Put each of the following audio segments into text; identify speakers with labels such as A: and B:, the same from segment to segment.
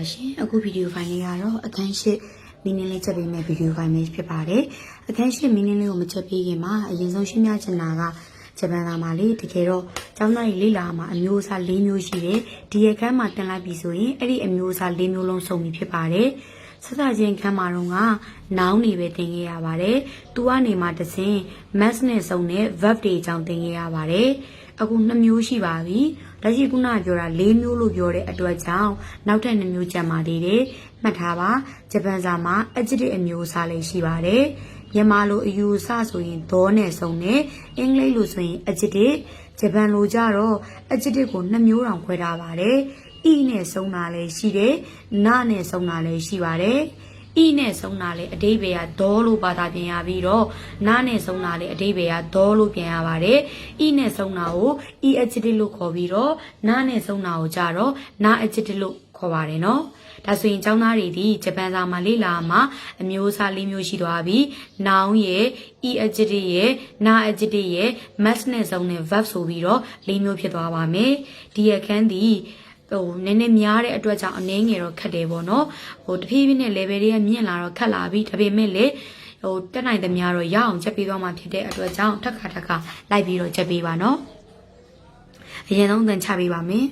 A: ပါရှင်အခုဗီဒီယိုဖိုင်လေးကတော့အခန်းရှိမင်းင်းလေးချက်ပေးမဲ့ဗီဒီယိုဖိုင်လေးဖြစ်ပါတယ်အခန်းရှိမင်းင်းလေးကိုမချက်ပေးခင်မှာအရင်ဆုံးရှင်းပြချင်တာကဂျပန်သားမှာလေတကယ်တော့ကျောင်းသားကြီးလေးလာမှာအမျိုးအစား၄မျိုးရှိတယ်ဒီရခန်းမှာတင်လိုက်ပြီဆိုရင်အဲ့ဒီအမျိုးအစား၄မျိုးလုံးစုံပြီဖြစ်ပါတယ်ဆက်စချင်းခန်းမှာတော့ကနောင်းနေပဲတင်ခဲ့ရပါတယ်။သူကနေမှတစင် mass နဲ့စုံတဲ့ verb တွေအကြောင်းတင်ခဲ့ရပါတယ်။အခုနှစ်မျိုးရှိပါပြီ။ လက်ရှိခုနကပြောတာ၄မျိုးလို့ပြောတဲ့အတွက်ကြောင့်နောက်ထပ်နှစ်မျိုးကျန်ပါသေးတယ်။မှတ်ထားပါ။ဂျပန်စာမှာ adjective အမျိုးအစားလေးရှိပါတယ်။မြန်မာလိုအယူအဆဆိုရင်ဒေါနဲ့စုံတယ်။အင်္ဂလိပ်လိုဆိုရင် adjective ဂျပန်လိုကြတော့ adjective ကိုနှစ်မျိုးတောင်ခွဲထားပါတယ်။ e နဲ့ဆုံးတာလည်းရှိတယ်။နနဲ့ဆုံးတာလည်းရှိပါတယ်။ e နဲ့ဆုံးတာလည်းအတိပ္ပယ်ကဒေါလို့ဘာသာပြန်ရပြီးတော့နားနဲ့ဆုံးတာလည်းအတိပ္ပယ်ကဒေါလို့ပြန်ရပါတယ်။ e နဲ့ဆုံးတာကို e adjective လို့ခေါ်ပြီးတော့နားနဲ့ဆုံးတာကိုကြတော့နာ adjective လို့ခေါ်ပါတယ်နော်။ဒါဆိုရင်ကျောင်းသားတွေဒီဂျပန်စာမှာလေ့လာမှာအမျိုးအစား၄မျိုးရှိသွားပြီ။ noun ရဲ့ e adjective ရဲ့နာ adjective ရဲ့ mass နဲ့ဆုံးတဲ့ verb ဆိုပြီးတော့၄မျိုးဖြစ်သွားပါမယ်။ဒီအခန်းဒီ ဟိုနည်းနည်းများတဲ့အတွက်ကြောင့်အနည်းငယ်တော့ခက်တယ်ပေါ့နော်ဟိုတဖြည်းဖြည်းနဲ့ level တွေကမြင့်လာတော့ခက်လာပြီဒါပေမဲ့လေဟိုတက်နိုင်သမျှတော့ရအောင်ချက်ပေးသွားမှာဖြစ်တဲ့အတွက်ကြောင့်ထက်ခါထက်ခါလိုက်ပြီးတော့ချက်ပေးပါနော်အရင်ဆုံးသင်ချပေးပါမယ်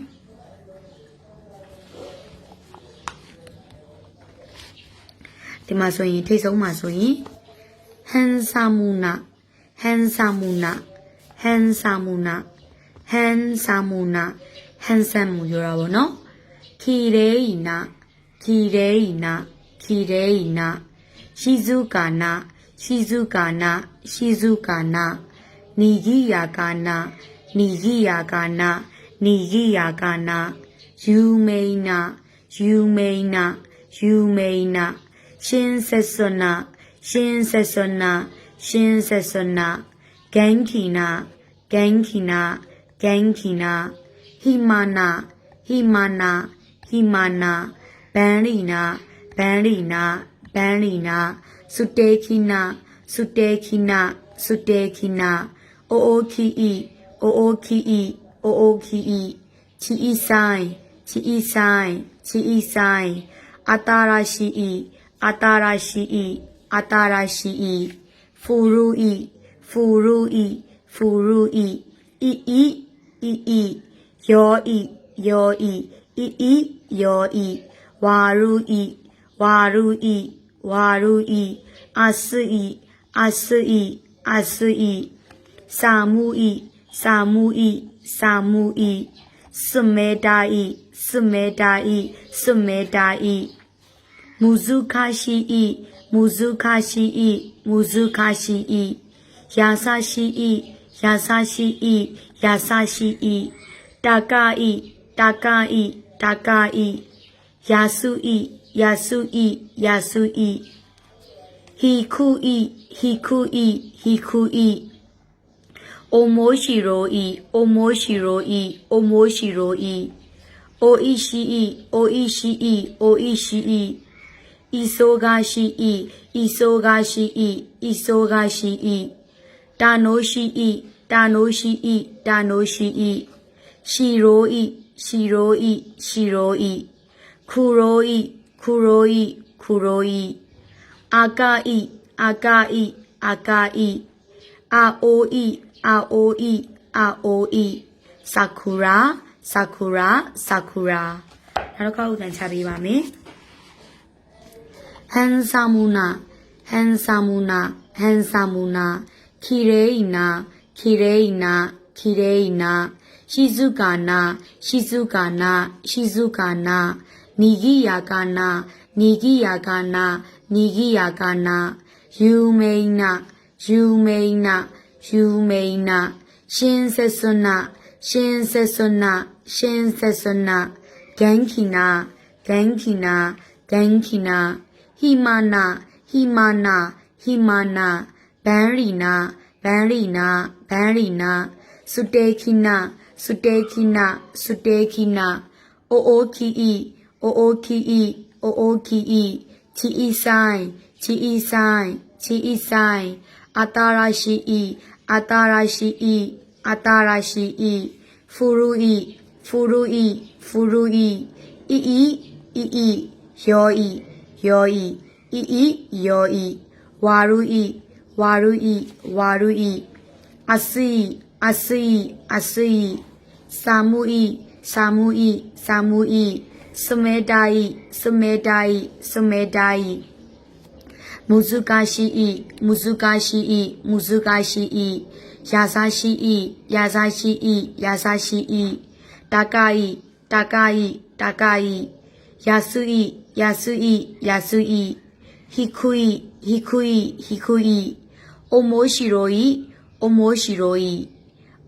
A: ဒီမှာဆိုရင်ထိတ်ဆုံးမှာဆိုရင်ဟန်ဆာမူနာဟန်ဆာမူနာဟန်ဆာမူနာဟန်ဆာမူနာ handsome မူပြောတာပေါ့နော်ခီရဲဤနာခီရဲဤနာခီရဲဤနာရှိစုကာနာရှိစုကာနာရှိစုကာနာနီဂိယာကာနာနီဂိယာကာနာနီဂိယာကာနာယူမိန်နာယူမိန်နာယူမိန်နာရှင်ဆက်စွနာရှင်ဆက်စွနာရှင်ဆက်စွနာဂန်ခီနာဂန်ခီနာဂန်ခီနာ ဟိမာနာဟိမာနာဟိမာနာဘန်ရီနာဘန်ရီနာဘန်ရီနာစုတေခိနာစုတေခိနာစုတေခိနာအိုအိုခီအီအိုအိုခီအီအိုအိုခီအီချီအီဆိုင်ချီအီဆိုင်ချီအီဆိုင်အတာရာရှိအီအတာရာရှိအီအတာရာရှိအီဖူရူအီဖူရူအီဖူရူအီအီအီအီအီ ယောဤယောဤဤဤယောဤဝါရုဤဝါရုဤဝါရုဤအဆုဤအဆုဤအဆုဤစာမှုဤစာမှုဤစာမှုဤစွမေတာဤစွမေတာဤစွမေတာဤမူဇုခရှိဤမူ ဇုခရှိဤမူဇုခရှိဤယာစရှိဤယာစရှိဤယာစရှိဤတာကာဤတာကာဤတာကာဤယာစုဤယာစုဤယာစုဤဟီခုဤဟီခုဤဟီခုဤအိုမိုရှိရိုဤအိုမိုရှိရို ဤအိုမိုရှိရိုဤအိုဤရှိဤအိုဤရှိဤအိုဤရှိဤဤဆိုကားရှိဤဤဆိုကားရှိဤဤဆိုကားရှိဤတာနိုရှိဤတာနိုရှိဤတာနိုရှိဤရှီရိုဤရှီရိုဤရှီရိုဤခူရိုဤခူရိုဤခူရိုဤအာကာဤအာကာဤအာကာဤအာအိုဤအာအိုဤအာအိုဤဆာကူရာဆာကူရာဆာကူရာနောက်တစ်ခါဥဒန်ချပေးပါမယ်ဟန်ဆာမူနာဟန်ဆာမူနာဟန်ဆာမူနာခီရဲဤနာခီရဲဤနာခီရဲဤနာ ရှိစုကာနာရှိစုကာနာရှိစုကာနာနီဂိယာကာနာနီဂိယာကာနာနီဂိယာကာနာယူမိန်နာယူမိန်နာယူမိန်နာရှင်ဆက်စွနာရှင်ဆက်စွနာရှင်ဆက်စွနာဂန်ခိနာဂန်ခိနာဂန်ခိနာဟိမာနာဟိမာနာဟိမာနာဘန်ရီနာဘန်ရီနာဘန်ရီနာစုတေခိနာစုတေ ခိနာစုတေခိနာအိုအိုခီအီအိုအိုခီအီအိုအိုခီအီချီအီဆိုင်ချီအီဆိုင်ချီအီဆိုင်အတာရာရှိအီအတာရာရှိအီအတာရာရှိအီဖူရူအီဖူရူအီဖူရူအီအီအီအဤဤယောဤယောဤဤဤယောဤဝါ ရုဤဝါရုဤဝါရုဤအစီအစီအစီစာမှုဤစာမှုဤစာမှုဤစမေတာဤစမေတာဤစမေတာဤမုဇုကာရှိဤမုဇုကာရှိဤမုဇုကာရှိဤယာစာရှိဤယာစာရှိ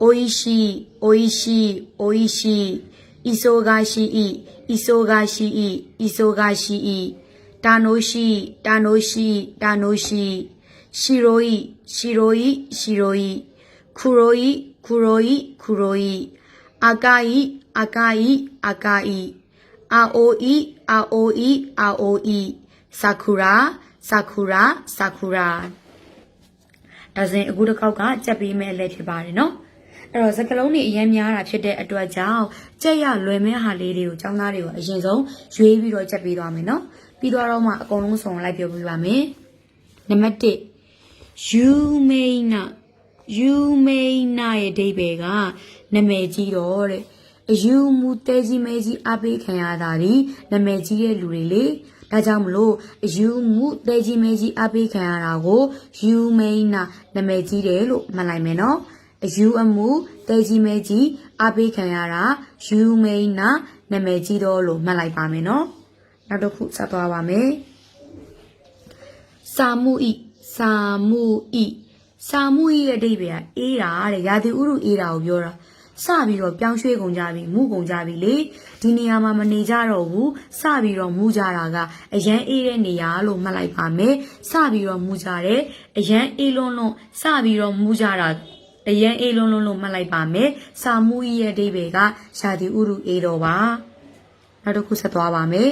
A: ဤယာစာရှိဤတာကာဤတာကာဤတာကာဤယာစုဤယာစုဤယာစုဤဟိခုဤဟိခုဤဟိခုဤအိုမိုရှိရောဤအိုမိုရှိရောဤအိုဤရှိအိုဤရှိအိုဤရှိဤဆိုကားရှိဤဤဆိုကားရှိဤဤဆိုကားရှိဤတာနိုရှိတာနိုရှိတာနိုရှိရှိရောဤရှိရောဤရှိရောဤခူရောဤခူရောဤခူရောဤအာကာဤအာကာဤအာကာဤအာအိုဤအာအိုဤအာအိုဤဆာကူရာဆာကူရာဆာကူရာဒါဆိုရင်အခုတစ်ခေါက်ကကြက်ပေးမဲ့အလဲဖြစ်ပါတယ်နော် အဲ့တော့စကလုံးတွေအရင်များတာဖြစ်တဲ့အတွက်ကြောင့်ကြက်ရလွယ်မဲဟာလေးတွေကိုចောင်းသားတွေကိုအရင်ဆုံးရွေးပြီးတော့ကြက်ပေးသွားမယ်နော်ပြီးတော့တော့မှအကုန်လုံးစုံလိုက်ပြောပြပါမယ်နံပါတ်1 you may not you may not ရဲ့အဓိပ္ပာယ်ကနာမည်ကြီးတော့တဲ့အယူမူတဲကြီးမဲကြီးအပေးခံရတာဒီနာမည်ကြီးတဲ့လူတွေလေဒါကြောင့်မလို့အယူမူတဲကြီးမဲကြီးအပေးခံရတာကို you may not နာမည်ကြီးတယ်လို့မှတ်လိုက်မယ်နော် အယူအမူတဲကြီးမဲကြီးအပေးခံရတာ you may not နာမည်ကြီးတော့လို့မှတ်လိုက်ပါမယ်နော်နောက်တစ်ခုဆက်သွားပါမယ်စာမှုဤစာမှုဤစာမှုဤရဲ့အဓိပ္ပာယ်ကအေးတာတဲ့ရာသီဥတုအေးတာကိုပြောတာစပြီးတော့ပြောင်းရွှေ့ကုန်ကြပြီမူကုန်ကြပြီလေဒီနေရာမှာမနေကြတော့ဘူးစပြီးတော့မူကြတာကအရန်အေးတဲ့နေရာလို့မှတ်လိုက်ပါမယ်စပြီးတော့မူကြတယ်အရန်အေးလွန်းလွန်းစပြီးတော့မူကြတာ အရန်အေးလွန်းလွန်းလို့မှတ်လိုက်ပါမယ်စာမှုဤရဲ့အဓိပ္ပာယ်ကရာသီဥတုအေးတော့ပါနောက်တစ်ခုဆက်သွားပါမယ်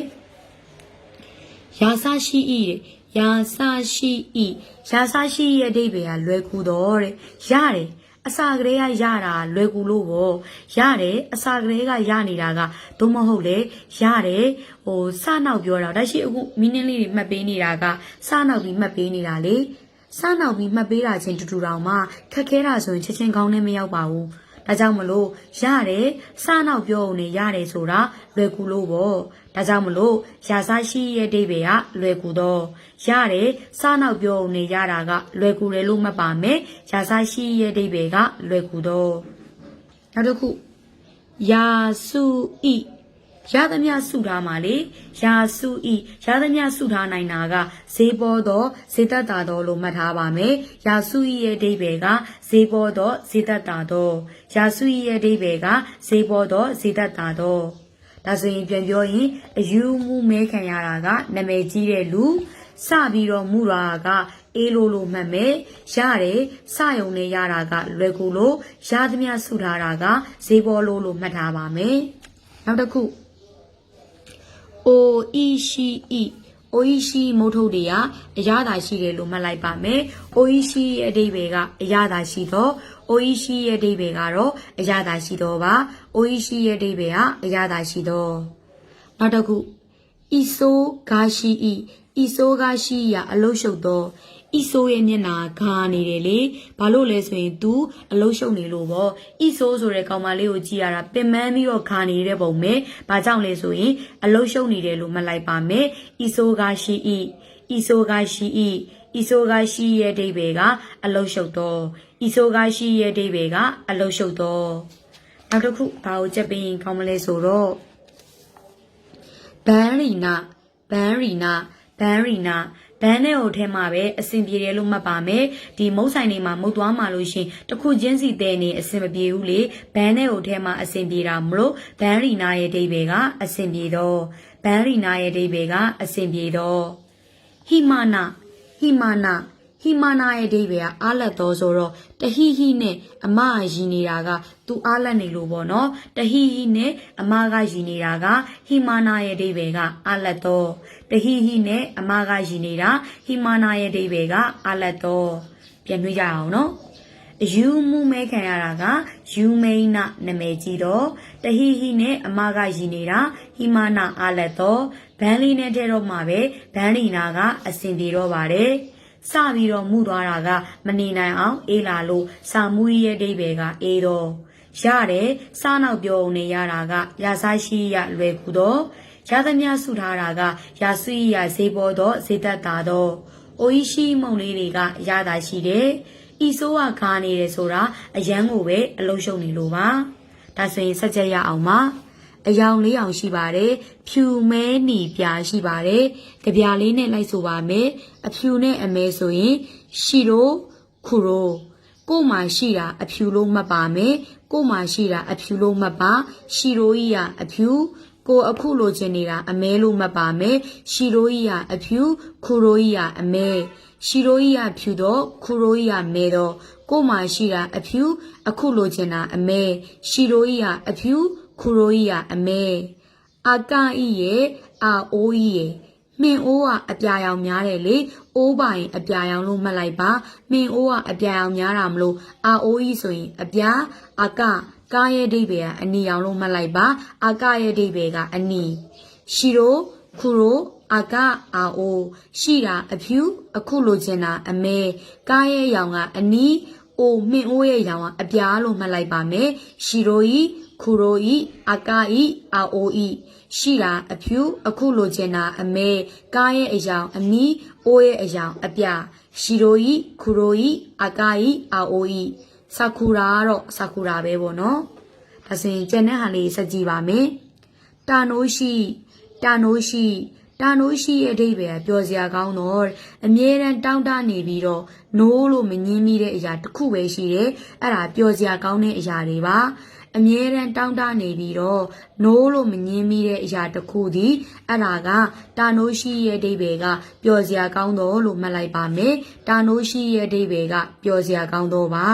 A: ယာစရှိဤတဲ့ယာစရှိဤယာစရှိဤရဲ့အဓိပ္ပာယ်ကလွယ်ကူတော့တဲ့ရတယ်အစာကလေးကရတာလွယ်ကူလို့ပေါ့ရတယ်အစာကလေးကရနေတာကသို့မဟုတ်လေရတယ်ဟိုစနောက်ပြောတာဒါရှိအခုမီနင်းလေးတွေမှတ်ပေးနေတာကစနောက်ပြီးမှတ်ပေးနေတာလေ စနောက်ပြီးမှတ်ပေးတာချင်းတူတူတောင်မှခက်ခဲတာဆိုရင်ချက်ချင်းကောင်းနဲ့မရောက်ပါဘူးဒါကြောင့်မလို့ရတယ်စနောက်ပြောုံနဲ့ရတယ်ဆိုတာလွယ်ကူလို့ပေါ့ဒါကြောင့်မလို့ရာစားရှိရဲ့အဓိပ္ပာယ်ကလွယ်ကူတော့ရတယ်စနောက်ပြောုံနဲ့ရတာကလွယ်ကူတယ်လို့မှတ်ပါမယ်ရာစားရှိရဲ့အဓိပ္ပာယ်ကလွယ်ကူတော့နောက်တစ်ခုယာစုဤ ရသမျှစုထားမှာလေယာစုဤရသမျှစုထားနိုင်တာကဈေးပေါ်တော့ဈေးသက်တာတော့လို့မှတ်ထားပါမယ်ယာစုဤရဲ့အဓိပ္ပာယ်ကဈေးပေါ်တော့ဈေးသက်တာတော့ယာစုဤရဲ့အဓိပ္ပာယ်ကဈေးပေါ်တော့ဈေးသက်တာတော့ဒါဆိုရင်ပြန်ပြောရင်အယူမှုမဲခံရတာကနာမည်ကြီးတဲ့လူစပြီးတော့မူတာကအေးလို့လို့မှတ်မယ်ရတယ်စယုံနဲ့ရတာကလွယ်ကူလို့ရသမျှစုထားတာကဈေးပေါ်လို့လို့မှတ်ထားပါမယ်နောက်တစ်ခု O E C E O E C မုတ်ထုတ်တွေကအရသာရှိတယ်လို့မှတ်လိုက်ပါမယ် O E C ရဲ့အဓိပ္ပာယ်ကအရသာရှိတော့ O E C ရဲ့အဓိပ္ပာယ်ကတော့အရသာရှိတော့ပါ O E C ရဲ့အဓိပ္ပာယ်ကအရသာရှိတော့နောက်တစ်ခုဤဆိုဂါရှိဤဤဆိုဂါရှိရအလုရှုပ်တော့ ဤဆိုရဲ့မျက်နာဂါနေတယ်လေဘာလို့လဲဆိုရင် तू အလုရှုပ်နေလို့ပေါ့ဤဆိုဆိုတဲ့ကောင်မလေးကိုကြည့်ရတာပင်ပန်းပြီးတော့ဂါနေတဲ့ပုံပဲဘာကြောင့်လဲဆိုရင်အလုရှုပ်နေတယ်လို့မှတ်လိုက်ပါမယ်ဤဆိုဂါရှိဤဤဆိုဂါရှိဤဤဆိုဂါရှိရဲ့အဓိပ္ပာယ်ကအလုရှုပ်တော့ဤဆိုဂါရှိရဲ့အဓိပ္ပာယ်ကအလုရှုပ်တော့နောက်တစ်ခုဘာကိုကြက်ပင်းကောင်းမလဲဆိုတော့ဘန်ရီနာဘန်ရီနာဘန်ရီနာ ဘန်းနဲ့ဟိုထဲမှာပဲအဆင်ပြေတယ်လို့မှတ်ပါမယ်ဒီမုတ်ဆိုင်တွေမှာမုတ်သွားမှလို့ရှင်တခုချင်းစီတဲနေအဆင်မပြေဘူးလေဘန်းနဲ့ဟိုထဲမှာအဆင်ပြေတာမလို့ဘန်းရီနာရဲ့အဓိပ္ပာယ်ကအဆင်ပြေတော့ဘန်းရီနာရဲ့အဓိပ္ပာယ်ကအဆင်ပြေတော့ဟိမာနာဟိမာနာ ဟိမာနာရဲ့အဓိပ္ပာယ်ကအားလက်တော်ဆိုတော့တဟိဟိနဲ့အမရည်နေတာကသူအားလက်နေလို့ပေါ့နော်တဟိဟိနဲ့အမကရည်နေတာကဟိမာနာရဲ့အဓိပ္ပာယ်ကအားလက်တော်တဟိဟိနဲ့အမကရည်နေတာဟိမာနာရဲ့အဓိပ္ပာယ်ကအားလက်တော်ပြန်ပြကြအောင်နော်ယူမှုမဲခံရတာကယူမိန်နာနာမည်ကြီးတော့တဟိဟိနဲ့အမကရည်နေတာဟိမာနာအားလက်တော့ဘန်းလေးနဲ့တဲ့တော့မှပဲဘန်းလီနာကအဆင်ပြေတော့ပါတယ် စပြီးတော့မှုသွားတာက မနေနိုင်အောင်အေးလာလို့စာမှုကြီးရဲ့အဓိပ္ပာယ်ကအေးတော့ရတယ်စားနောက်ပြောုံနဲ့ရတာကရာစားရှိရလွယ်ကူတော့ရသမျှစုထားတာကရာဆွေးရဈေးပေါ်တော့ဈေးသက်တာတော့အိုကြီးရှိမုံလေးတွေကရတာရှိတယ်ဤဆိုးကခါနေတယ်ဆိုတာအရန်ကိုပဲအလုံးရှုံနေလို့ပါဒါဆိုရင်စက်ချက်ရအောင်ပါ အယောင်လေးအောင်ရှိပါတယ်ဖြူမဲနီပြာရှိပါတယ်ကြပြာလေးနဲ့လိုက်ဆိုပါမယ်အဖြူနဲ့အမဲဆိုရင်ရှီရိုခူရိုကို့မှာရှိတာအဖြူလို့မှတ်ပါမယ်ကို့မှာရှိတာအဖြူလို့မှတ်ပါရှီရိုကြီးကအဖြူကိုအခုလိုချင်နေတာအမဲလို့မှတ်ပါမယ်ရှီရိုကြီးကအဖြူခူရိုကြီးကအမဲရှီရိုကြီးကဖြူတော့ခူရိုကြီးကမဲတော့ကို့မှာရှိတာအဖြူအခုလိုချင်တာအမဲရှီရိုကြီးကအဖြူ ခူရိုကြီးကအမဲအာကဤရဲ့အာအိုးကြီးရဲ့မင်းအိုးကအပြာရောင်များတယ်လေအိုးပိုင်အပြာရောင်လို့မှတ်လိုက်ပါမင်းအိုးကအပြာရောင်များတာမလို့အာအိုးကြီးဆိုရင်အပြာအာကကားရဲ့အဓိပ္ပာယ်ကအနီရောင်လို့မှတ်လိုက်ပါအာကရဲ့အဓိပ္ပာယ်ကအနီရှီရိုခူရိုအာကအာအိုးရှိတာအဖြူအခုလိုချင်တာအမဲကားရဲ့ရောင်ကအနီ အိုမင်းအိုးရဲ့ရောင်ကအပြာလို့မှတ်လိုက်ပါမယ်ရှီရိုကြီးခူရိုဤအကာဤအာအိုဤရှိတာအဖြူအခုလိုချင်တာအမဲကားရဲ့အယောင်အနီးအိုးရဲ့အယောင်အပြရှီရိုဤခူရိုဤအကာဤအာအိုဤဆာကူရာကတော့ဆာကူရာပဲပေါ့နော်ဒါဆိုရင်ကျန်တဲ့ဟာလေးစက်ကြည့်ပါမယ်တာနိုးရှိတာနိုးရှိ တာနိုးရှိရဲ့အဓိပ္ပာယ်ကပျော်စရာကောင်းတော့အမြဲတမ်းတောင်းတနေပြီးတော့နိုးလို့မငင်းမိတဲ့အရာတစ်ခုပဲရှိတယ်အဲ့ဒါပျော်စရာကောင်းတဲ့အရာတွေပါအမြဲတမ်းတောင်းတနေပြီးတော့နိုးလို့မငင်းမိတဲ့အရာတစ်ခုဒီအဲ့ဒါကတာနိုးရှိရဲ့အဓိပ္ပာယ်ကပျော်စရာကောင်းတော့လို့မှတ်လိုက်ပါမယ်တာနိုးရှိရဲ့အဓိပ္ပာယ်ကပျော်စရာကောင်းတော့ပါ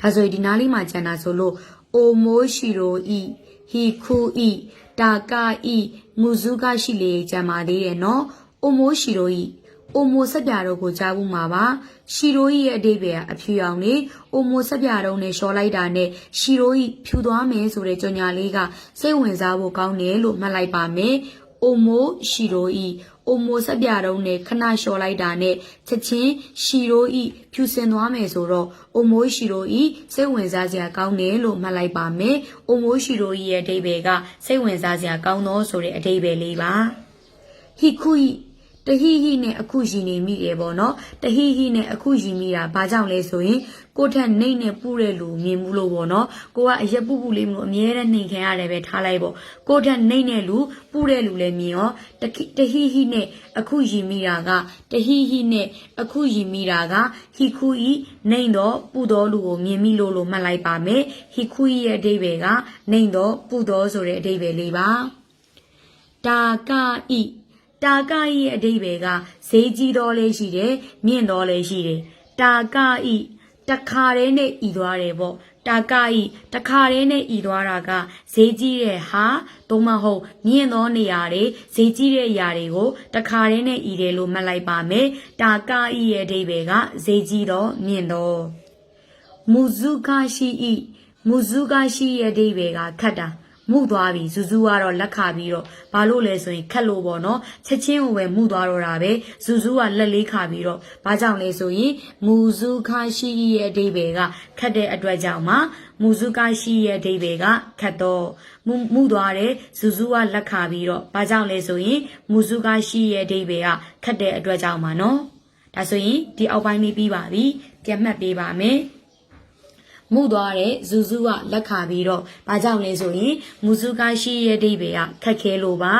A: ဒါဆိုရင်ဒီနားလေးမှာကျန်တာဆိုလို့အိုမိုးရှိရိုဤ ဟီခုဤတာကာဤငူစုကရှိလေကျန်ပါသေးတယ်နော်အိုမိုးရှိရိုဤအိုမိုဆက်ပြတော့ကိုကြားဘူးမှာပါရှီရိုကြီးရဲ့အတိတ်ပဲအဖြူရောင်နေအိုမိုဆက်ပြတော့နဲ့ရှော်လိုက်တာနဲ့ရှီရိုကြီးဖြူသွားမယ်ဆိုတဲ့ကြော်ညာလေးကစိတ်ဝင်စားဖို့ကောင်းတယ်လို့မှတ်လိုက်ပါမယ်အိုမိုရှီရိုဤ အိုမိုဆက်ပြတော့နဲ့ခဏလျှော်လိုက်တာနဲ့ချက်ချင်းရှီရိုဤဖြူစင်သွားမယ်ဆိုတော့အိုမိုရှီရိုဤစိတ်ဝင်စားစရာကောင်းတယ်လို့မှတ်လိုက်ပါမယ်အိုမိုရှီရိုဤရဲ့အတိတ်ပဲကစိတ်ဝင်စားစရာကောင်းသောဆိုတဲ့အတိတ်ပဲလေးပါဟီခုဤ တဟိဟိနဲ့အခုရှိနေမိတယ်ပေါ့နော်တဟိဟိနဲ့အခုရှိမိတာဘာကြောင့်လဲဆိုရင်ကိုယ့်ထက်နှိမ့်နဲ့ပူတဲ့လူမြင်မှုလို့ပေါ့နော်ကိုကအရက်ပူပူလေးမျိုးအမြဲတမ်းနှိမ်ခံရတယ်ပဲထားလိုက်ပေါ့ကိုယ့်ထက်နှိမ့်တဲ့လူပူတဲ့လူလည်းမြင်ရောတခိတဟိဟိနဲ့အခုရှိမိတာကတဟိဟိနဲ့အခုရှိမိတာကဟိခုဤနှိမ့်တော့ပူတော်လူကိုမြင်မိလို့လို့မှတ်လိုက်ပါမယ်ဟိခုဤရဲ့အဓိပ္ပာယ်ကနှိမ့်တော့ပူတော်ဆိုတဲ့အဓိပ္ပာယ်လေးပါတာကဤ တာကဤရဲ့အဓိပ္ပာယ်ကဈေးကြီးတော်လေးရှိတယ်မြင့်တော်လေးရှိတယ်တာကဤတခါတည်းနဲ့ဤသွားတယ်ပေါ့တာကဤတခါတည်းနဲ့ဤသွားတာကဈေးကြီးတဲ့ဟာသို့မဟုတ်မြင့်သောနေရာတွေဈေးကြီးတဲ့အရာတွေကိုတခါတည်းနဲ့ဤတယ်လို့မှတ်လိုက်ပါမယ်တာကဤရဲ့အဓိပ္ပာယ်ကဈေးကြီးသောမြင့်သောမူဇုကရှိဤမူဇုကရှိရဲ့အဓိပ္ပာယ်ကခတ်တာ မှုသွားပြီဇူဇူကတော့လက်ခပြီးတော့ဘာလို့လဲဆိုရင်ခက်လို့ပေါ့နော်ချက်ချင်းကိုပဲမှုသွားတော့တာပဲဇူဇူကလက်လေးခပြီးတော့ဘာကြောင့်လဲဆိုရင်မူဇူခရှိရဲ့အဓိပ္ပာယ်ကခက်တဲ့အတွက်ကြောင့်မှမူဇူခရှိရဲ့အဓိပ္ပာယ်ကခက်တော့မှုမှုသွားတယ်ဇူဇူကလက်ခပြီးတော့ဘာကြောင့်လဲဆိုရင်မူဇူခရှိရဲ့အဓိပ္ပာယ်ကခက်တဲ့အတွက်ကြောင့်မှနော်ဒါဆိုရင်ဒီအောက်ပိုင်းလေးပြီးပါပြီပြန်မှတ်ပေးပါမယ် မှုသွားတဲ့ဇူဇူကလက်ခါပြီးတော့ဘာကြောင့်လဲဆိုရင်မူဇူကရှိရဲ့အဓိပ္ပာယ်ကခက်ခဲလို့ပါ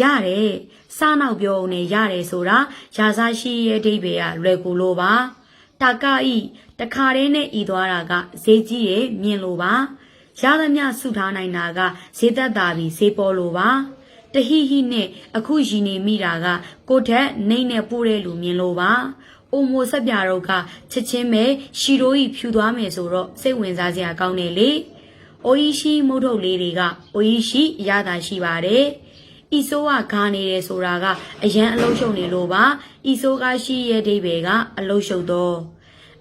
A: ရတယ်စားနောက်ပြောဦးနဲ့ရတယ်ဆိုတာရာဇရှိရဲ့အဓိပ္ပာယ်ကလွယ်ကူလို့ပါတာကဤတခါတည်းနဲ့ဤသွားတာကဈေးကြီးရဲ့မြင်လို့ပါရသမျှစုထားနိုင်တာကဈေးသက်တာပြီးဈေးပေါ်လို့ပါတဟိဟိနဲ့အခုရည်နေမိတာကကိုယ့်ထက်နှိမ့်နဲ့ပို့တဲ့လူမြင်လို့ပါ အိုမိုဆက်ပြတော့ကချက်ချင်းပဲရှီရိုကြီးဖြူသွားမယ်ဆိုတော့စိတ်ဝင်စားစရာကောင်းတယ်လေ။အိုကြီးရှိမုတ်ထုတ်လေးတွေကအိုကြီးရှိအရသာရှိပါတယ်။ဤဆိုးကဂါနေတယ်ဆိုတာကအရန်အလုံးရှုံနေလို့ပါ။ဤဆိုးကရှိရဲ့အဓိပ္ပာယ်ကအလုံးရှုံတော့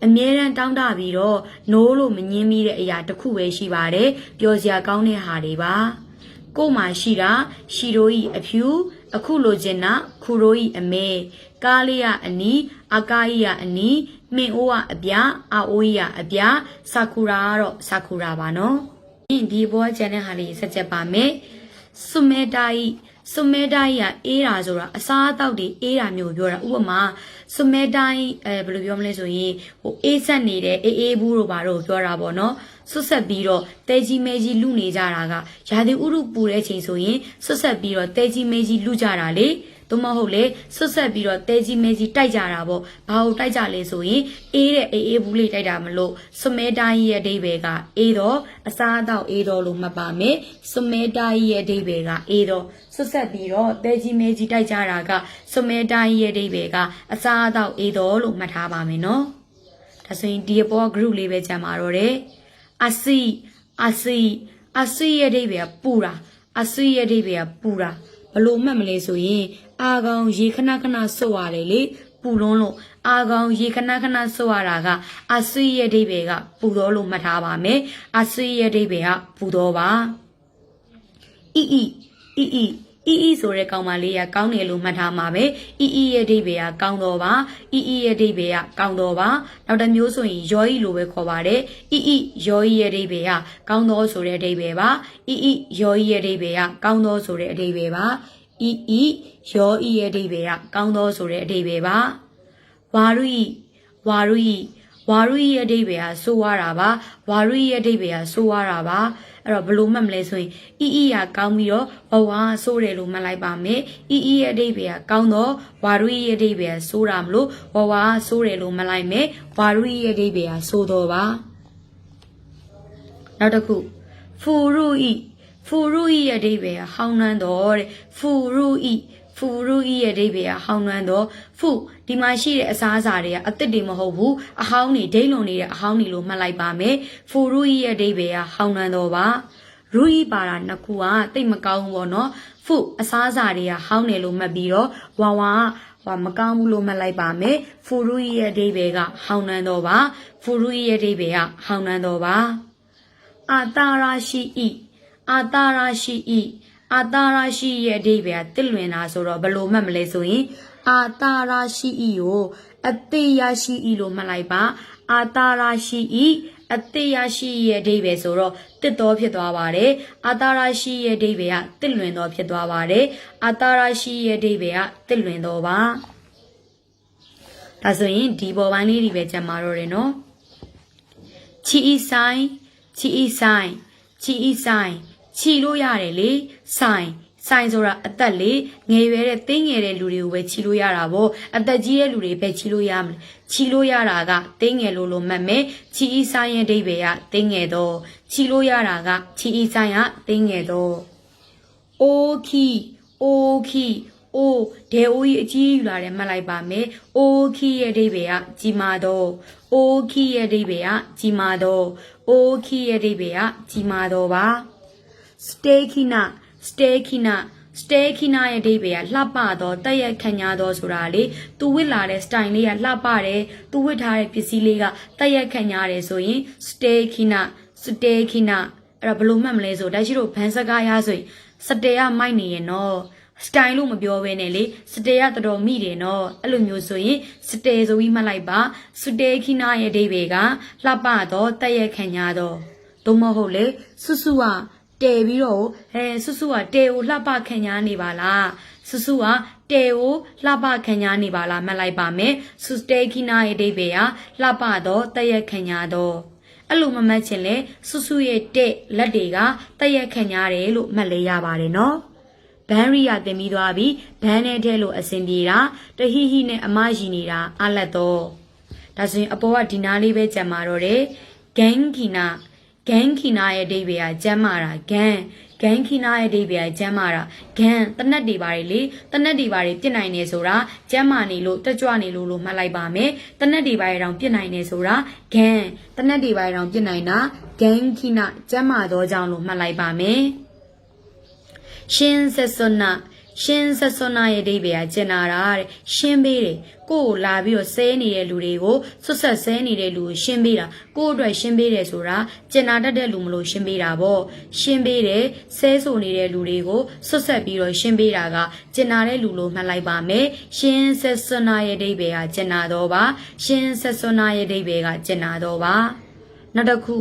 A: အမြဲတမ်းတောင်းတပြီးတော့နိုးလို့မငင်းမိတဲ့အရာတစ်ခုပဲရှိပါတယ်။ပျော်စရာကောင်းတဲ့ဟာတွေပါ။ကို့မှာရှိတာရှိတို့ဤအဖြူအခုလိုချင်တာခူတို့ဤအမဲ ကားလေးရအနီးအကားဤရအနီးမင်အိုးကအပြအာအိုးဤရအပြဆာကူရာကတော့ဆာကူရာပါနော်ဒီဘောချန်တဲ့ဟာလေးဆက်ချက်ပါမယ်စုမဲတာဤစုမဲတိုင်းကအေးတာဆိုတာအစားအသောက်တွေအေးတာမျိုးပြောတာဥပမာစုမဲတိုင်းအဲဘယ်လိုပြောမလဲဆိုရင်ဟိုအေးဆက်နေတဲ့အေးအေးဘူးတို့ဘာတို့ပြောတာပေါ့နော်ဆွတ်ဆက်ပြီးတော့တဲကြီးမဲကြီးလူနေကြတာကရာသီဥတုပူတဲ့ချိန်ဆိုရင်ဆွတ်ဆက်ပြီးတော့တဲကြီးမဲကြီးလူကြတာလေ သို့မဟုတ်လေဆွတ်ဆက်ပြီးတော့တဲကြီးမဲကြီးတိုက်ကြတာပေါ့ဘာလို့တိုက်ကြလဲဆိုရင်အေးတဲ့အေးအေးဘူးလေးတိုက်တာမလို့ဆွမဲတိုင်းရဲ့အဓိပ္ပာယ်ကအေးတော့အစားအသောက်အေးတော့လို့မှတ်ပါမယ်ဆွမဲတိုင်းရဲ့အဓိပ္ပာယ်ကအေးတော့ဆွတ်ဆက်ပြီးတော့တဲကြီးမဲကြီးတိုက်ကြတာကဆွမဲတိုင်းရဲ့အဓိပ္ပာယ်ကအစားအသောက်အေးတော့လို့မှတ်ထားပါမယ်နော်ဒါဆိုရင်ဒီအပေါ် group လေးပဲကြံပါတော့တယ်အစီအစီအစီရဲ့အဓိပ္ပာယ်ကပူတာအစီရဲ့အဓိပ္ပာယ်ကပူတာဘလို့မှတ်မလဲဆိုရင် အာကောင်ရေခဏခဏဆုတ်ရတယ်လေပူလုံးလို့အာကောင်ရေခဏခဏဆုတ်ရတာကအဆွေရဲ့အဓိပ္ပာယ်ကပူတော်လို့မှတ်ထားပါမယ်အဆွေရဲ့အဓိပ္ပာယ်ကပူတော်ပါအီအီအီအီအီအီဆိုတဲ့ကောင်မလေးကကောင်းတယ်လို့မှတ်ထားမှာပဲအီအီရဲ့အဓိပ္ပာယ်ကကောင်းတော်ပါအီအီရဲ့အဓိပ္ပာယ်ကကောင်းတော်ပါနောက်တစ်မျိုးဆိုရင်ယောဤလို့ပဲခေါ်ပါတယ်အီအီယောဤရဲ့အဓိပ္ပာယ်ကကောင်းတော်ဆိုတဲ့အဓိပ္ပာယ်ပါအီအီယောဤရဲ့အဓိပ္ပာယ်ကကောင်းတော်ဆိုတဲ့အဓိပ္ပာယ်ပါ အီအီယောဤရဲ့အဓိပ္ပာယ်ကကောင်းတော်ဆိုတဲ့အဓိပ္ပာယ်ပါဝါရုဤဝါရုဤဝါရုဤရဲ့အဓိပ္ပာယ်ကဆိုးရတာပါဝါရုဤရဲ့အဓိပ္ပာယ်ကဆိုးရတာပါအဲ့တော့ဘလို့မှတ်မလဲဆိုရင်အီအီရကောင်းပြီးတော့ဝဝဆိုးတယ်လို့မှတ်လိုက်ပါမယ်အီအီရဲ့အဓိပ္ပာယ်ကကောင်းတော့ဝါရုဤရဲ့အဓိပ္ပာယ်ကဆိုးတာမလို့ဝဝဆိုးတယ်လို့မှတ်လိုက်မယ်ဝါရုဤရဲ့အဓိပ္ပာယ်ကဆိုးတော့ပါနောက်တစ်ခုဖူရုဤ ဖူရုဤရဲ့အဓိပ္ပာယ်ကဟောင်းနှမ်းတော်တဲ့ဖူရုဤဖူရုဤရဲ့အဓိပ္ပာယ်ကဟောင်းနှမ်းတော်ဖူဒီမှာရှိတဲ့အစားအစာတွေကအစ်စ်တွေမဟုတ်ဘူးအဟောင်းတွေဒိတ်လွန်နေတဲ့အဟောင်းတွေလို့မှတ်လိုက်ပါမယ်ဖူရုဤရဲ့အဓိပ္ပာယ်ကဟောင်းနှမ်းတော်ပါရူဤပါတာနှစ်ခုကတိတ်မကောင်းဘူးပေါ့နော်ဖူအစားအစာတွေကဟောင်းတယ်လို့မှတ်ပြီးတော့ဝါဝါဟောမကောင်းဘူးလို့မှတ်လိုက်ပါမယ်ဖူရူဤရဲ့အဓိပ္ပာယ်ကဟောင်းနှမ်းတော်ပါဖူရူဤရဲ့အဓိပ္ပာယ်ကဟောင်းနှမ်းတော်ပါအာတာရာရှိဤ အာတာရာရှိဤအာတာရာရှိရဲ့အဓိပ္ပာယ်ကတစ်လွင်တာဆိုတော့ဘယ်လိုမှတ်မလဲဆိုရင်အာတာရာရှိဤကိုအသေးရရှိဤလို့မှတ်လိုက်ပါအာတာရာရှိဤအသေးရရှိရဲ့အဓိပ္ပာယ်ဆိုတော့တစ်တော်ဖြစ်သွားပါတယ်အာတာရာရှိရဲ့အဓိပ္ပာယ်ကတစ်လွင်တော်ဖြစ်သွားပါတယ်အာတာရာရှိရဲ့အဓိပ္ပာယ်ကတစ်လွင်တော်ပါဒါဆိုရင်ဒီပေါ်ပိုင်းလေးတွေပဲကြံပါတော့တယ်နော်ချီဤဆိုင်ချီဤဆိုင်ချီဤဆိုင် ခြီလို့ရတယ်လေဆိုင်ဆိုင်ဆိုတာအသက်လေငယ်ရွယ်တဲ့တင်းငယ်တဲ့လူတွေကိုပဲခြီလို့ရတာပေါ့အသက်ကြီးတဲ့လူတွေပဲခြီလို့ရမလဲခြီလို့ရတာကတင်းငယ်လို့လို့မှတ်မယ်ခြီဤဆိုင်ရဲ့အဓိပ္ပာယ်ကတင်းငယ်တော့ခြီလို့ရတာကခြီဤဆိုင်ကတင်းငယ်တော့အိုခီအိုခီအိုဒဲအိုကြီးအကြီးယူလာတယ်မှတ်လိုက်ပါမယ်။အိုခီရဲ့အဓိပ္ပာယ်ကကြီးမာတော့အိုခီရဲ့အဓိပ္ပာယ်ကကြီးမာတော့အိုခီရဲ့အဓိပ္ပာယ်ကကြီးမာတော့ပါ။ stakina stakina stakina ရဲ့အဓိပ္ပာယ်ကလှပတော့တက်ရက်ခံညာတော့ဆိုတာလေသူဝစ်လာတဲ့ style လေးကလှပတယ်သူဝစ်ထားတဲ့ပစ္စည်းလေးကတက်ရက်ခံညာတယ်ဆိုရင် stakina stakina အဲ့တော့ဘယ်လိုမှတ်မလဲဆိုဒါရှိတော့ဘန်စကားရဆိုရင်စတေကမိုက်နေရင်နော်စတိုင်လို့မပြောဘဲနဲ့လေစတေကတော်တော်မိတယ်နော်အဲ့လိုမျိုးဆိုရင်စတေဆိုပြီးမှတ်လိုက်ပါစတေခိနာရဲ့အဓိပ္ပာယ်ကလှပတော့တက်ရက်ခံညာတော့သို့မဟုတ်လေစွစွက တဲပြီးတော့အဲစွစွကတဲကိုလှပခံညာနေပါလားစွစွကတဲကိုလှပခံညာနေပါလားမှတ်လိုက်ပါမယ်စွတေခိနာရဲ့အဓိပ္ပာယ်ကလှပတော့တက်ရက်ခံညာတော့အဲ့လိုမမှတ်ချင်လဲစွစွရဲ့တဲ့လက်တွေကတက်ရက်ခံညာတယ်လို့မှတ်လေရပါတယ်နော်ဘန်ရီယာတင်ပြီးသွားပြီဘန်နဲ့ထဲလို့အစင်ပြေတာတဟိဟိနဲ့အမရှိနေတာအလက်တော့ဒါဆိုရင်အပေါ်ကဒီနာလေးပဲကြံမာတော့တယ်ဂန်ခီနာ ဂန်ခီနာရဲ့အဓိပ္ပာယ်ကကျမ်းမာတာဂန်ဂန်ခီနာရဲ့အဓိပ္ပာယ်ကကျမ်းမာတာဂန်တနက်တွေပါလေတနက်တွေပါပြစ်နိုင်နေဆိုတာကျမ်းမာနေလို့တက်ကြွနေလို့လို့မှတ်လိုက်ပါမယ်တနက်တွေပါတောင်ပြစ်နိုင်နေဆိုတာဂန်တနက်တွေပါတောင်ပြစ်နိုင်တာဂန်ခီနာကျမ်းမာသောကြောင့်လို့မှတ်လိုက်ပါမယ်ရှင်ဆက်စွနာ ရှင်းဆက်စွန်းနာရဲ့အဓိပ္ပာယ်ကကျင်နာတာတဲ့ရှင်းပေးတယ်ကိုယ့်ကိုလာပြီးတော့ဆဲနေတဲ့လူတွေကိုဆွတ်ဆက်ဆဲနေတဲ့လူကိုရှင်းပေးတာကိုယ့်အတွက်ရှင်းပေးတယ်ဆိုတာကျင်နာတတ်တဲ့လူမလို့ရှင်းပေးတာပေါ့ရှင်းပေးတယ်ဆဲဆိုနေတဲ့လူတွေကိုဆွတ်ဆက်ပြီးတော့ရှင်းပေးတာကကျင်နာတဲ့လူလို့မှတ်လိုက်ပါမယ်ရှင်းဆက်စွန်းနာရဲ့အဓိပ္ပာယ်ကကျင်နာတော့ပါရှင်းဆက်စွန်းနာရဲ့အဓိပ္ပာယ်ကကျင်နာတော့ပါနောက်တစ်ခု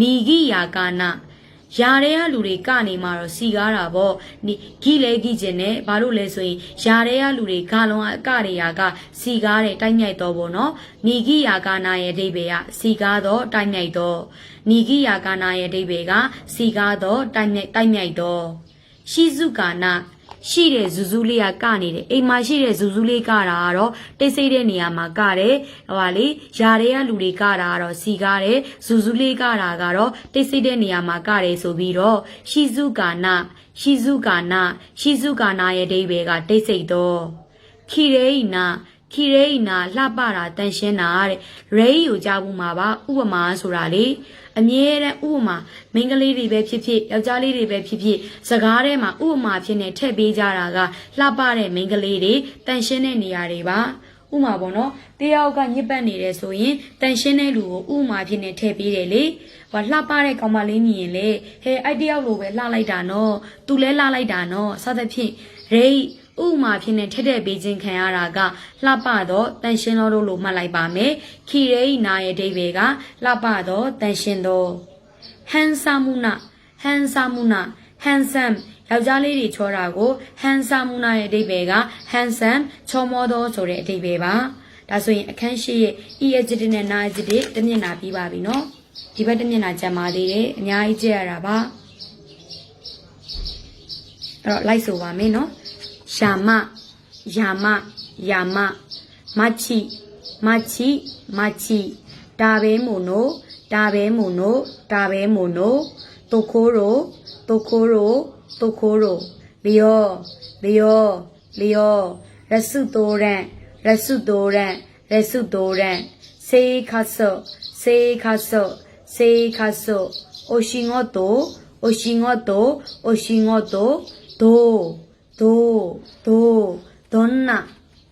A: နီဂိယာကာနာ ယာတဲ့ကလူတွေကနေမှတော့စီကားတာပေါ့နီဂိလဲဂိကျင်နဲ့ဘာလို့လဲဆိုရင်ယာတဲ့ကလူတွေကလုံးအကတွေရာကစီကားတဲ့တိုက်မြိုက်တော့ပေါ့နော်နီဂိယာကာနာရဲ့အဓိပ္ပာယ်ကစီကားတော့တိုက်မြိုက်တော့နီဂိယာကာနာရဲ့အဓိပ္ပာယ်ကစီကားတော့တိုက်မြိုက်တိုက်မြိုက်တော့ရှိစုကာနာ ရှိတဲ့ဇူဇူးလေးကကနေတယ်အိမ်မှာရှိတဲ့ဇူဇူးလေးကတာကတော့တိတ်ဆိတ်တဲ့နေရာမှာကတယ်ဟိုပါလေຢာတွေကလူတွေကတာကတော့စီကားတယ်ဇူဇူးလေးကတာကတော့တိတ်ဆိတ်တဲ့နေရာမှာကတယ်ဆိုပြီးတော့ရှိစုကာနာရှိစုကာနာရှိစုကာနာရဲ့အဓိပ္ပာယ်ကတိတ်ဆိတ်တော့ခီရေဤနာခီရဲဤနာလှပတာတန်ရှင်းတာတဲ့ရဲဤကိုကြားဘူးမှာပါဥပမာဆိုတာလေ အမြဲတမ်းဥပမာမိန်းကလေးတွေပဲဖြစ်ဖြစ်ယောက်ျားလေးတွေပဲဖြစ်ဖြစ်စကားထဲမှာဥပမာဖြစ်နေထည့်ပေးကြတာကလှပတဲ့မိန်းကလေးတွေတန်ရှင်းတဲ့နေရာတွေပါဥမာပေါ့နော်တယောက်ကညစ်ပတ်နေတယ်ဆိုရင်တန်ရှင်းတဲ့လူကိုဥမာဖြစ်နေထည့်ပေးတယ်လေဟောလှပတဲ့ကောင်မလေးမြင်ရင်လေဟဲအဲ့တယောက်လိုပဲလှလိုက်တာနော်သူလဲလှလိုက်တာနော်စသဖြင့်ရိတ် ဥမာဖြစ်နေထက်တဲ့ပေးခြင်းခံရတာကလှပတော့တန်ရှင်းတော်လို့မှတ်လိုက်ပါမယ်ခီရဲဤနာရဲ့အဓိပ္ပာယ်ကလှပတော့တန်ရှင်းတော်ဟန်ဆာမူနာဟန်ဆာမူနာ handsome ယောက်ျားလေးတွေချောတာကို handsome မူနာရဲ့အဓိပ္ပာယ်က handsome ချောမောသောဆိုတဲ့အဓိပ္ပာယ်ပါဒါဆိုရင်အခန်းရှိရဲ့ e adjective နဲ့ na adjective တစ်မျက်နှာပြီးပါပြီနော်ဒီဘက်တစ်မျက်နှာကျန်ပါသေးတယ်အများကြီးကြည့်ရတာပါအဲ့တော့လိုက်ဆိုပါမယ်နော် ယာမယာမယာမမချီမချီမချီဒါပဲမို့နိုဒါပဲမို့နိုဒါပဲမို့နိုတုတ်ခိုးရိုတုတ်ခိုးရိုတုတ်ခိုးရိုလျောလျောလျောရစုတိုရန်ရစုတိုရန်ရစုတိုရန်စေခါဆောစေခါဆောစေခါဆောအိုရှိငေါတိုအိုရှိငေါတိုအိုရှိငေါ どう、どう、どんな、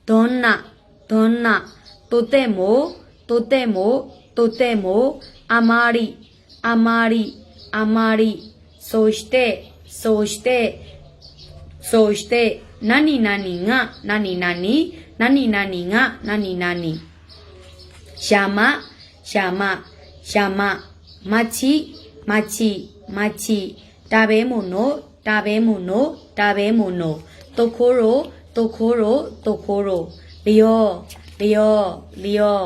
A: どんな、どんな、とても、とても、とても、あまり、あまり、あまり、そして、そして、そして、何々が、何々、何々が、何々。シャマ、シャマ、シちマ、ち、町、ち、食べ物、食べ物、 တာဘဲမုံနိုတုတ်ခိုးရိုတုတ်ခိုးရိုတုတ်ခိုးရိုလျောလျောလျော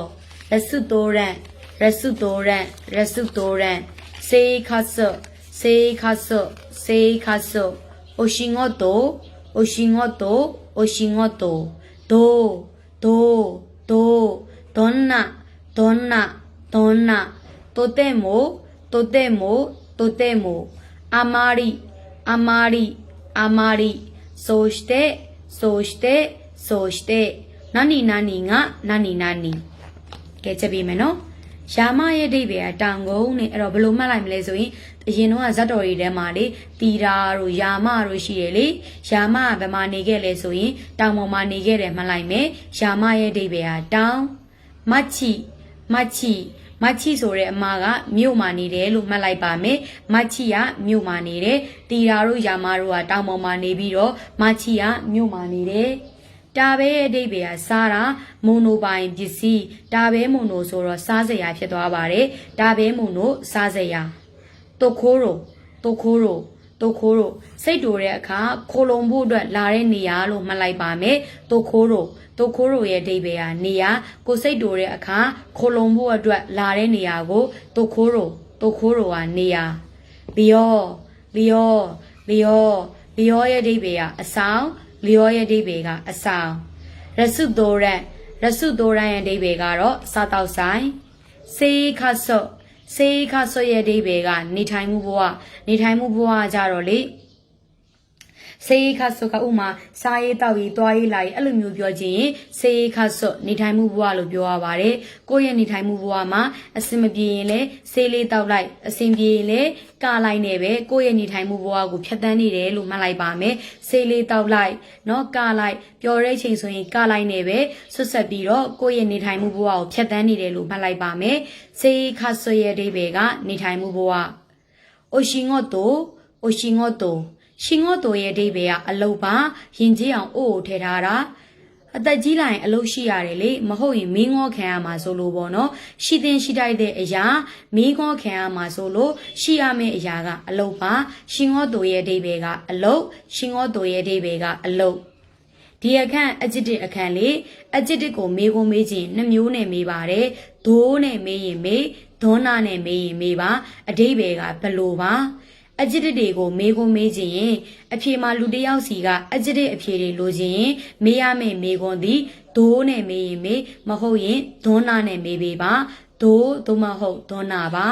A: ရစုတိုရန်ရစုတိုရန်ရစုတိုရန်စေခါဆစေခါဆစေခါဆအိုရှိငေါတိုအိုရှိငေါတိုအိုရှိငေါတိုဒိုဒိုဒိုဒွန်နာဒွန်နာဒွန်နာတိုတေမိုတိုတေမိုတိုတေမိုအမာရီအမာရီ amari soshite soshite soshite nani nani ga nani nani ကဲချက်ပြီးမယ်နော်ယာမရဲ့အဓိပ္ပာယ်ကတောင်ကုန်းနဲ့အဲ့တော့ဘယ်လိုမှတ်လိုက်မလဲဆိုရင်အရင်တော့ဇတ်တော်တွေထဲမှာလေတီတာတို့ယာမတို့ရှိတယ်လေယာမကဘယ်မှာနေခဲ့လဲဆိုရင်တောင်ပေါ်မှာနေခဲ့တယ်မှတ်လိုက်မယ်ယာမရဲ့အဓိပ္ပာယ်ကတောင်မတ်ချီမတ်ချီ မတ်ချီဆိုတဲ့အမကမြို့မှာနေတယ်လို့မှတ်လိုက်ပါမယ်မတ်ချီကမြို့မှာနေတယ်တီတာတို့ယာမတို့ကတောင်ပေါ်မှာနေပြီးတော့မတ်ချီကမြို့မှာနေတယ်တာဘဲရဲ့အဓိပ္ပာယ်ကစားတာမွန်နိုပိုင်ပစ္စည်းတာဘဲမွန်နိုဆိုတော့စားစရာဖြစ်သွားပါတယ်တာဘဲမွန်နိုစားစရာတုတ်ခိုးရိုတုတ်ခိုးရိုတုတ် ခိုးရိုစိတ်တူတဲ့အခါခိုလုံဖို့အတွက်လာတဲ့နေရာလို့မှတ်လိုက်ပါမယ်တုတ်ခိုးရိုတုတ်ခိုးရိုရဲ့အဓိပ္ပာယ်ကနေရာကိုစိတ်တူတဲ့အခါခိုလုံဖို့အတွက်လာတဲ့နေရာကိုတုတ်ခိုးရိုတုတ်ခိုးရိုကနေရာလျောလျောလျောလျောရဲ့အဓိပ္ပာယ်ကအဆောင်လျောရဲ့အဓိပ္ပာယ်ကအဆောင်ရစုတိုရန်ရစုတိုရန်ရဲ့အဓိပ္ပာယ်ကတော့စားတောက်ဆိုင်စေခါဆော့ စေခါဆော့ရဲ့အဓိပ္ပာယ်ကနေထိုင်မှုဘဝနေထိုင်မှုဘဝကြတော့လေ စေးခါဆုကဥမာစားရေးတောက်ရေးသွားရေးလာရေးအဲ့လိုမျိုးပြောချင်ရင်စေးခါဆုနေထိုင်မှုဘဝလို့ပြောရပါတယ်ကိုယ့်ရဲ့နေထိုင်မှုဘဝမှာအဆင်မပြေရင်လည်းစေးလေးတောက်လိုက်အဆင်ပြေရင်လည်းကာလိုက်နေပဲကိုယ့်ရဲ့နေထိုင်မှုဘဝကိုဖြတ်တန်းနေတယ်လို့မှတ်လိုက်ပါမယ်စေးလေးတောက်လိုက်เนาะကာလိုက်ပျော်တဲ့ချိန်ဆိုရင်ကာလိုက်နေပဲဆွတ်ဆက်ပြီးတော့ကိုယ့်ရဲ့နေထိုင်မှုဘဝကိုဖြတ်တန်းနေတယ်လို့မှတ်လိုက်ပါမယ်စေးခါဆုရဲ့အဓိပ္ပာယ်ကနေထိုင်မှုဘဝ အိုရှိငေါ့တိုအို ရှိငေါ့တိုရှိငေါ့တိုရဲ့အဓိပ္ပာယ်ကအလုတ်ပါရင်ကြီးအောင်အိုးကိုထည့်ထားတာအသက်ကြီးလာရင်အလုတ်ရှိရတယ်လေမဟုတ်ရင်မင်းငေါခံရမှာဆိုလို့ပေါ့နော်ရှိတင်ရှိတိုက်တဲ့အရာမင်းငေါခံရမှာဆိုလို့ရှိရမယ့်အရာကအလုတ်ပါရှိငေါ့တိုရဲ့အဓိပ္ပာယ်ကအလုတ်ရှိငေါ့တိုရဲ့အဓိပ္ပာယ်ကအလုတ်ဒီအခန့်အဂျစ်တစ်အခန့်လေးအဂျစ်တစ်ကိုမေးခွန်းမေးခြင်းနှစ်မျိုးနဲ့မေးပါတယ်ဒိုးနဲ့မေးရင်မေးဒေါနာနဲ့မေးရင်မေးပါအဓိပ္ပာယ်ကဘယ်လိုပါ အဂျစ်တစ်တွေကိုမေးခွန်းမေးခြင်းရင်အဖြေမှာလူတစ်ယောက်စီကအဂျစ်တစ်အဖြေတွေလိုချင်ရင်မေးရမယ့်မေးခွန်းသည်ဒိုးနဲ့မေးရင်မေးမဟုတ်ရင်ဒေါနာနဲ့မေးပေးပါဒိုးသို့မဟုတ်ဒေါနာပါ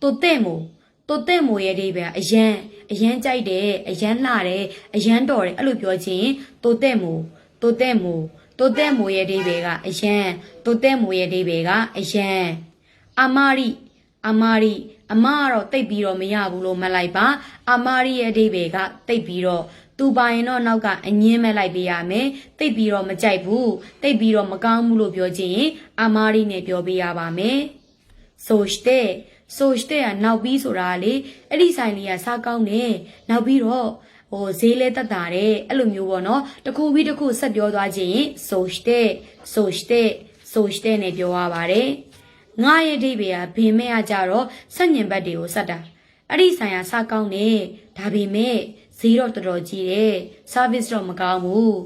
A: တိုတဲ့မို့တိုတဲ့မို့ရဲ့အဓိပ္ပာယ်ကအရန်အရန်ကြိုက်တယ်အရန်လှတယ်အရန်တော်တယ်အဲ့လိုပြောချင်တိုတဲ့မို့တိုတဲ့မို့တိုတဲ့မို့ရဲ့အဓိပ္ပာယ်ကအရန်တိုတဲ့မို့ရဲ့အဓိပ္ပာယ်ကအရန်အမာရီအမာရီ အမကတော့တိတ်ပြီးတော့မရဘူးလို့မှတ်လိုက်ပါအမာရီရဲ့အဓိပ္ပာယ်ကတိတ်ပြီးတော့သူပိုင်တော့နောက်ကအငင်းမဲ့လိုက်ပေးရမယ်တိတ်ပြီးတော့မကြိုက်ဘူးတိတ်ပြီးတော့မကောင်းဘူးလို့ပြောချင်ရင်အမာရီနဲ့ပြောပေးရပါမယ်ဆိုしてဆိုしてကနောက်ပြီးဆိုတာလေအဲ့ဒီဆိုင်လေးကစားကောင်းတယ်နောက်ပြီးတော့ဟိုဈေးလဲတက်တာတဲ့အဲ့လိုမျိုးပေါ့နော်တစ်ခုပြီးတစ်ခုဆက်ပြောသွားခြင်းရင်ဆိုしてဆိုしてဆိုしてနဲ့ပြောရပါတယ် ငါရဲ့အဓိပ္ပာယ်ကဘင်မဲ့အကြတော့ဆက်ညင်ဘတ်တွေကိုဆက်တာအဲ့ဒီဆိုင်ကစားကောင်းတယ်ဒါပေမဲ့ဈေးတော့တော်တော်ကြီးတယ် service တော့မကောင်းဘူး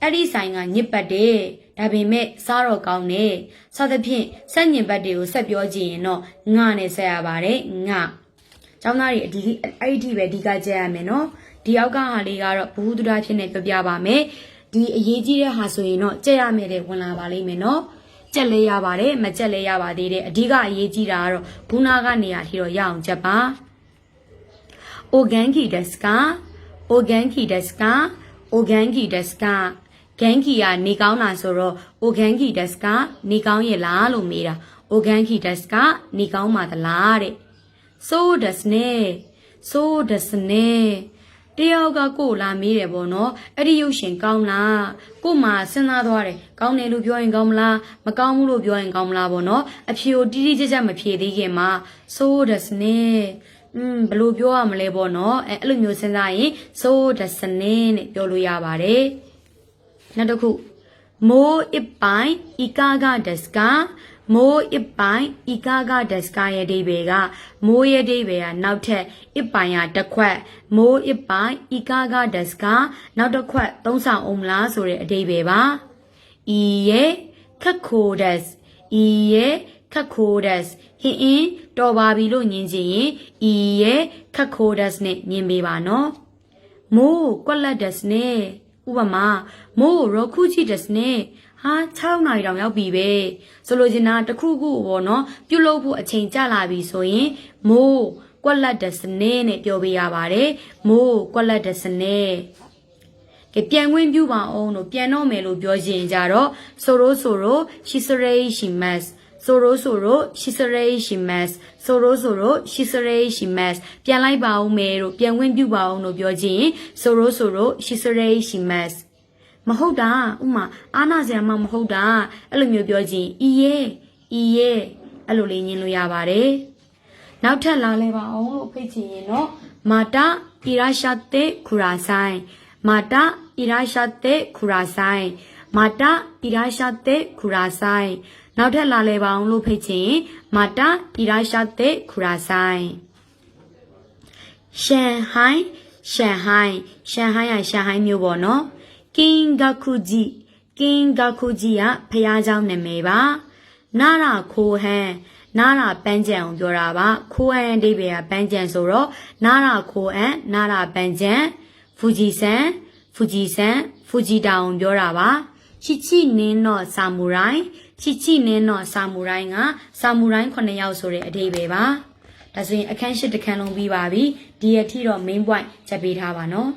A: အဲ့ဒီဆိုင်ကညစ်ပတ်တယ်ဒါပေမဲ့စားတော့ကောင်းတယ်စသဖြင့်ဆက်ညင်ဘတ်တွေကိုဆက်ပြောကြည့်ရင်တော့ငါနဲ့ဆက်ရပါတယ်ငါကျောင်းသားတွေအဒီအဲ့ဒီပဲဒီကကြက်ရမယ်နော်ဒီအောက်ကဟာလေးကတော့ဘ ഹു တုဒ္ဒဖြစ်နေပြပြပါမယ်ဒီအရေးကြီးတဲ့ဟာဆိုရင်တော့ကြက်ရမယ်တဲ့ဝင်လာပါလိမ့်မယ်နော် ကြက်လဲရပါတယ်မကြက်လဲရပါသေးတယ်အဓိကအရေးကြီးတာကတော့ဘူးနာကနေရာထိတော့ရအောင်ကြက်ပါ organki deska organki deska organki deska ဂန်ကီကနေကောင်းလားဆိုတော့အိုဂန်ကီဒက်စကနေကောင်းရဲ့လားလို့မေးတာအိုဂန်ကီဒက်စကနေကောင်းပါသလားတဲ့ so does ne so does ne တယောက်ကကိုလာမေးတယ်ပေါ့နော်အဲ့ဒီရုပ်ရှင်ကောင်းလားကိုမှစဉ်းစားသွားတယ်ကောင်းတယ်လို့ပြောရင်ကောင်းမလားမကောင်းဘူးလို့ပြောရင်ကောင်းမလားပေါ့နော်အဖြေကိုတိတိကျကျမဖြေသေးခင်မှာဆိုဒစနေอืมဘယ်လိုပြောရမလဲပေါ့နော်အဲအဲ့လိုမျိုးစဉ်းစားရင်ဆိုဒစနေနဲ့ပြောလို့ရပါတယ်နောက်တစ်ခုမိုးအပိုင်ဤကာကဒစကာ မိုးအပိုင်ဤကာကဒစကာရဲ့အဓိပ္ပာယ်ကမိုးရဲ့အဓိပ္ပာယ်ကနောက်ထပ်အပိုင်ကတစ်ခွက်မိုးအပိုင်ဤကာကဒစကာနောက်တစ်ခွက်သုံးဆောင်အောင်မလားဆိုတဲ့အဓိပ္ပာယ်ပါဤရဲ့ခက်ခိုဒက်ဤရဲ့ခက်ခိုဒက်ဟင်းအင်းတော်ပါပြီလို့ညင်ချင်ရင်ဤရဲ့ခက်ခိုဒက်နဲ့ညင်ပေးပါနော်မိုးကွက်လက်ဒက်နဲ့ဥပမာမိုးရောခုချီဒက်နဲ့ ဟာ6နာရီတောင်ရောက်ပြီပဲဆိုလိုချင်တာတစ်ခုခုပေါ့နော်ပြုတ်လို့ဖို့အချိန်ကြာလာပြီဆိုရင်မိုးကွက်လက်ဒက်စနေနဲ့ပြောပေးရပါတယ်မိုးကွက်လက်ဒက်စနေကဲပြန်ခွင့်ပြုပါအောင်လို့ပြန်တော့မယ်လို့ပြောရင်ကြတော့ဆိုရိုဆိုရိုရှိစရေရှိမတ်ဆိုရိုဆိုရိုရှိစရေရှိမတ်ဆိုရိုဆိုရိုရှိစရေရှိမတ်ပြန်လိုက်ပါဦးမယ်လို့ပြန်ခွင့်ပြုပါအောင်လို့ပြောခြင်းဆိုရိုဆိုရိုရှိစရေရှိမတ် မဟုတ်တာဥမာအာနာဆရာမမဟုတ်တာအဲ့လိုမျိုးပြောခြင်းဤရဲ့ဤရဲ့အဲ့လိုလေးညင်လို့ရပါတယ်နောက်ထပ်လာလဲပါအောင်လို့ဖိတ်ချင်ရင်တော့မာတာဣရာရှာတေခူရာဆိုင်မာတာဣရာရှာတေခူရာဆိုင်မာတာဣရာရှာတေခူရာဆိုင်နောက်ထပ်လာလဲပါအောင်လို့ဖိတ်ချင်မာတာဣရာရှာတေခူရာဆိုင်ရှန်ဟိုင်းရှန်ဟိုင်းရှန်ဟိုင်းရရှန်ဟိုင်းမျိုးပေါ့နော် ကင်ဂခုဂျီကင်ဂခုဂျီကဖះเจ้าနာမည်ပါနာရခိုဟန်နာရပန်းကြံကိုပြောတာပါခိုးအန်အဓိပ္ပာယ်ကပန်းကြံဆိုတော့နာရခိုးအန်နာရပန်းကြံဖူဂျီဆန်ဖူဂျီဆန်ဖူဂျီတောင်ပြောတာပါချီချီနင်းတော့ဆာမူရိုင်းချီချီနင်းတော့ဆာမူရိုင်းကဆာမူရိုင်း9ယောက်ဆိုတဲ့အဓိပ္ပာယ်ပါဒါဆိုရင်အခန်း၈တခန်းလုံးပြီးပါပြီဒီအထိတော့ main point ချက်ပေးထားပါနော်